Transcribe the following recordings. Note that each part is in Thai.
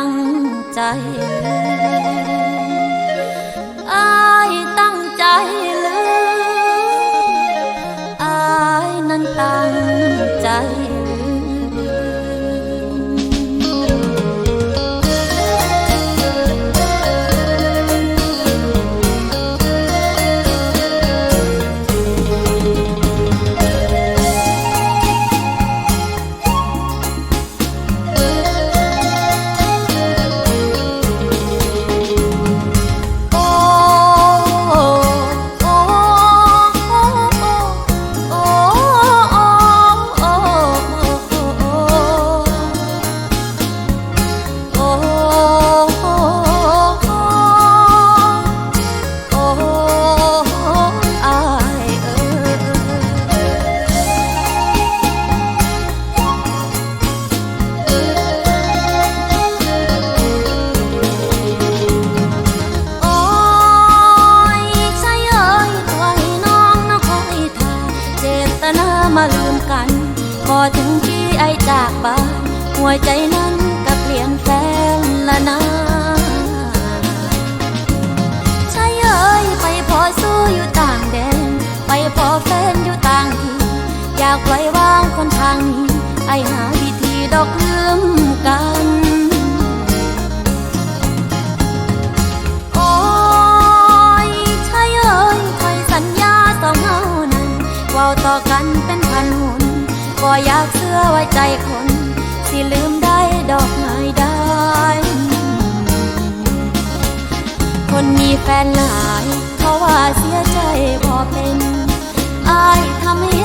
ังใจ มาลืมกัน พอถึงที่ไอจากบ้านหัวใจนั้นก็เปลี่ยนแฟนละนะใช่เอ้ยไปพอสู้อยู่ต่างแดน ไปพอแฟนอยู่ต่างที่ อยากปล่อยวางคนทางนี้ ไอหาวิธีดอกลืมกัน กันเป็นพันหุนบ่อยากเชื่อไว้ใจคน สิลืมได้ดอกไม้ได้ คนมีแฟนหลาย เขาว่าเสียใจพอเป็น อายทำให้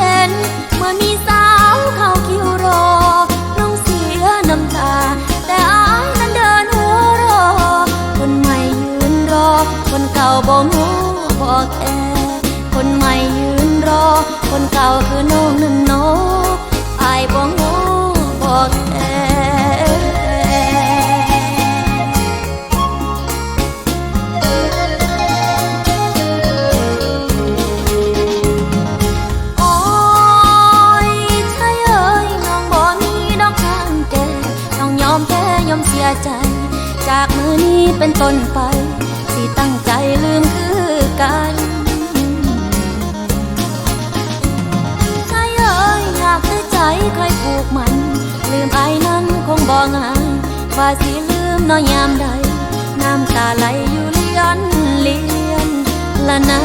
จากมือนี้เป็นต้นไปที่ตั้งใจลืมคือกันใครเอ่ยหากได้ใจใครยผูกมัน ลืมไอ้นั้นคงบอง่ายว่าสิลืมน้อยยามใด น้ำตาไหลอยู่เลียนเลียนละนา